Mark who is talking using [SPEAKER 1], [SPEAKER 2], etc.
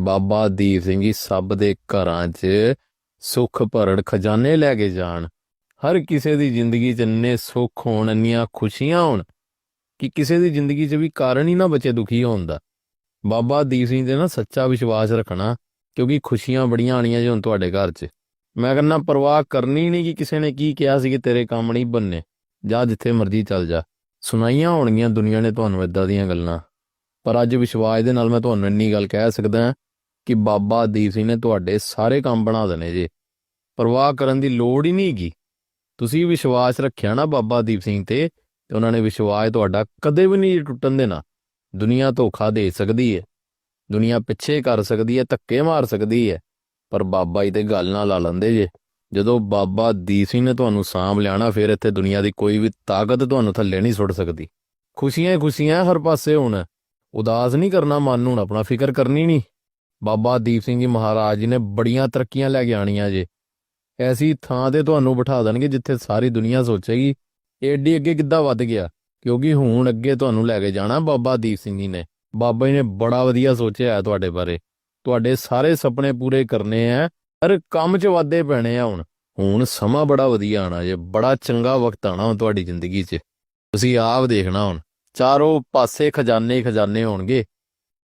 [SPEAKER 1] ਬਾਬਾ ਦੀਪ ਸਿੰਘ ਜੀ ਸਭ ਦੇ ਘਰਾਂ 'ਚ ਸੁੱਖ ਭਰੜ ਖਜ਼ਾਨੇ ਲੈ ਕੇ ਜਾਣ। ਹਰ ਕਿਸੇ ਦੀ ਜ਼ਿੰਦਗੀ 'ਚ ਇੰਨੇ ਸੁੱਖ ਹੋਣ, ਇੰਨੀਆਂ ਖੁਸ਼ੀਆਂ ਹੋਣ ਕਿ ਕਿਸੇ ਦੀ ਜ਼ਿੰਦਗੀ 'ਚ ਵੀ ਕਾਰਨ ਹੀ ਨਾ ਬਚੇ ਦੁਖੀ ਹੋਣ ਦਾ। ਬਾਬਾ ਦੀਪ ਸਿੰਘ ਤੇ ਨਾ ਸੱਚਾ ਵਿਸ਼ਵਾਸ ਰੱਖਣਾ, ਕਿਉਂਕਿ ਖੁਸ਼ੀਆਂ ਬੜੀਆਂ ਆਣੀਆਂ ਜੇ ਹੁਣ ਤੁਹਾਡੇ ਘਰ 'ਚ। ਮੈਂ ਕਹਿੰਦਾ ਪਰਵਾਹ ਕਰਨੀ ਨਹੀਂ ਕਿ ਕਿਸੇ ਨੇ ਕੀ ਕਿਹਾ ਸੀ ਕਿ ਤੇਰੇ ਕੰਮ ਨਹੀਂ ਬੰਨੇ। ਜਾ ਜਿੱਥੇ ਮਰਜ਼ੀ ਚੱਲ ਜਾ। ਸੁਣਾਈਆਂ ਹੋਣਗੀਆਂ ਦੁਨੀਆ ਨੇ ਤੁਹਾਨੂੰ ਇਦਾਂ ਦੀਆਂ ਗੱਲਾਂ। ਪਰ ਅੱਜ ਵਿਸ਼ਵਾਸ ਦੇ ਨਾਲ ਮੈਂ ਤੁਹਾਨੂੰ ਇੰਨੀ ਗੱਲ ਕਹਿ ਸਕਦਾ ਕਿ ਬਾਬਾ ਦੀਪ ਸਿੰਘ ਨੇ ਤੁਹਾਡੇ ਸਾਰੇ ਕੰਮ ਬਣਾ ਦੇਣੇ ਜੇ। ਪਰਵਾਹ ਕਰਨ ਦੀ ਲੋੜ ਹੀ ਨਹੀਂ ਹੈਗੀ। ਤੁਸੀਂ ਵਿਸ਼ਵਾਸ ਰੱਖਿਆ ਨਾ ਬਾਬਾ ਦੀਪ ਸਿੰਘ ਤੇ ਤੇ ਉਹਨਾਂ ਨੇ ਵਿਸ਼ਵਾਸ ਤੁਹਾਡਾ ਕਦੇ ਵੀ ਨਹੀਂ ਟੁੱਟਣ ਦੇਣਾ। ਦੁਨੀਆ ਧੋਖਾ ਦੇ ਸਕਦੀ ਹੈ ਦੁਨੀਆ ਪਿੱਛੇ ਕਰ ਸਕਦੀ ਹੈ ਧੱਕੇ ਮਾਰ ਸਕਦੀ ਹੈ ਪਰ ਬਾਬਾ ਜੀ ਤੇ ਗੱਲ ਨਾ ਲਾ ਲੈਂਦੇ ਜੇ। ਜਦੋਂ ਬਾਬਾ ਦੀਪ ਸਿੰਘ ਨੇ ਤੁਹਾਨੂੰ ਸਾਂਭ ਲਿਆਣਾ ਫਿਰ ਇੱਥੇ ਦੁਨੀਆ ਦੀ ਕੋਈ ਵੀ ਤਾਕਤ ਤੁਹਾਨੂੰ ਥੱਲੇ ਨਹੀਂ ਸੁੱਟ ਸਕਦੀ। ਖੁਸ਼ੀਆਂ ਹੀ ਖੁਸ਼ੀਆਂ ਹਰ ਪਾਸੇ ਹੋਣਾ। ਉਦਾਸ ਨਹੀਂ ਕਰਨਾ, ਮਨ ਨੂੰ ਆਪਣਾ ਫਿਕਰ ਕਰਨੀ ਨਹੀਂ। ਬਾਬਾ ਦੀਪ ਸਿੰਘ ਜੀ ਮਹਾਰਾਜ ਜੀ ਨੇ ਬੜੀਆਂ ਤਰੱਕੀਆਂ ਲੈ ਕੇ ਆਣੀਆਂ ਜੇ। ਐਸੀ ਥਾਂ ਤੇ ਤੁਹਾਨੂੰ ਬਿਠਾ ਦੇਣਗੇ ਜਿੱਥੇ ਸਾਰੀ ਦੁਨੀਆ ਸੋਚੇਗੀ, ਏਡੀ ਅੱਗੇ ਕਿੱਦਾਂ ਵੱਧ ਗਿਆ? ਕਿਉਂਕਿ ਹੁਣ ਅੱਗੇ ਤੁਹਾਨੂੰ ਲੈ ਕੇ ਜਾਣਾ ਬਾਬਾ ਦੀਪ ਸਿੰਘ ਜੀ ਨੇ। ਬਾਬਾ ਜੀ ਨੇ ਬੜਾ ਵਧੀਆ ਸੋਚਿਆ ਹੈ ਤੁਹਾਡੇ ਬਾਰੇ। ਤੁਹਾਡੇ ਸਾਰੇ ਸੁਪਨੇ ਪੂਰੇ ਕਰਨੇ ਆ, ਪਰ ਕੰਮ 'ਚ ਵਾਧੇ ਪੈਣੇ ਆ ਹੁਣ। ਹੁਣ ਸਮਾਂ ਬੜਾ ਵਧੀਆ ਆਣਾ ਜੇ, ਬੜਾ ਚੰਗਾ ਵਕਤ ਆਣਾ ਤੁਹਾਡੀ ਜ਼ਿੰਦਗੀ 'ਚ। ਤੁਸੀਂ ਆਪ ਦੇਖਣਾ ਹੁਣ। ਚਾਰੋਂ ਪਾਸੇ ਖਜ਼ਾਨੇ ਖਜ਼ਾਨੇ ਹੋਣਗੇ।